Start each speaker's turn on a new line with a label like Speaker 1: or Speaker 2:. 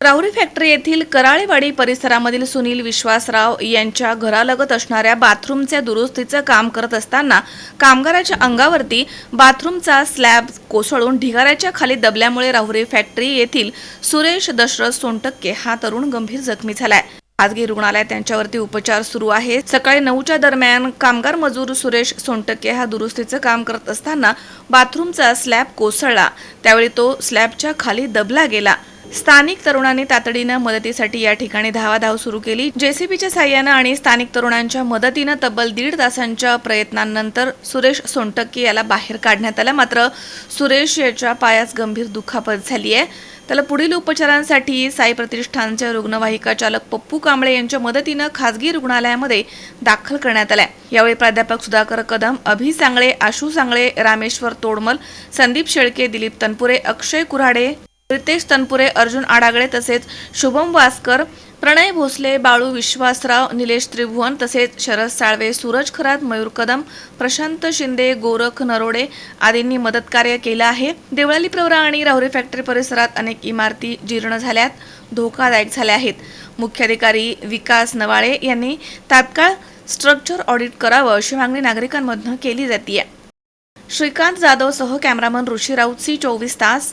Speaker 1: Rahuri factory येथील कराळेवाडी परिसरामधील सुनील विश्वासराव यांच्या घरालगत असणाऱ्या बाथरूमच्या दुरुस्तीचं काम करत असताना कामगाराच्या अंगावरती बाथरूमचा स्लॅब कोसळून ढिगाऱ्याच्या खाली दबल्यामुळे राहुरी फॅक्टरी येथील सुरेश दशरथ सोनटक्के हा तरुण गंभीर जखमी झालाय. खाजगी रुग्णालयात त्यांच्यावरती उपचार सुरू आहेत. सकाळी नऊच्या दरम्यान कामगार मजूर सुरेश सोनटके हा दुरुस्तीचं काम करत असताना बाथरूमचा स्लॅब कोसळला. त्यावेळी तो स्लॅबच्या खाली दबला गेला. स्थानिक तरुणांनी तातडीनं मदतीसाठी या ठिकाणी धावाधाव सुरू केली. जेसीबीच्या साह्यानं आणि स्थानिक तरुणांच्या मदतीनं तब्बल दीड तासांच्या प्रयत्नांनंतर सुरेश सोनटक्के याला बाहेर काढण्यात आलं. मात्र सुरेश याच्या पायास गंभीर दुखापत झाली आहे. त्याला पुढील उपचारांसाठी साई प्रतिष्ठानच्या रुग्णवाहिका चालक पप्पू कांबळे यांच्या मदतीनं खासगी रुग्णालयामध्ये दाखल करण्यात आलाय. यावेळी प्राध्यापक सुधाकर कदम अभि सांगळे आशू सांगळे रामेश्वर तोडमल संदीप शेळके दिलीप तनपुरे अक्षय कुऱ्हाडे रितेश तनपुरे अर्जुन आडागळे तसेच शुभम वासकर प्रणय भोसले बाळू विश्वासराव निलेश त्रिभुवन तसेच शरद साळवे सूरज खरात मयूर कदम प्रशांत शिंदे गोरख नरोडे आदींनी मदतकार्य केलं आहे. देवळाली प्रवरा आणि राहुरी फॅक्टरी परिसरात अनेक इमारती जीर्ण झाल्यात धोकादायक झाल्या आहेत. मुख्याधिकारी विकास नवाळे यांनी तात्काळ स्ट्रक्चर ऑडिट करावं अशी मागणी नागरिकांमधनं केली जाते श्रीकांत जाधव सह कॅमेरामन ऋषी राऊत सी चोवीस तास.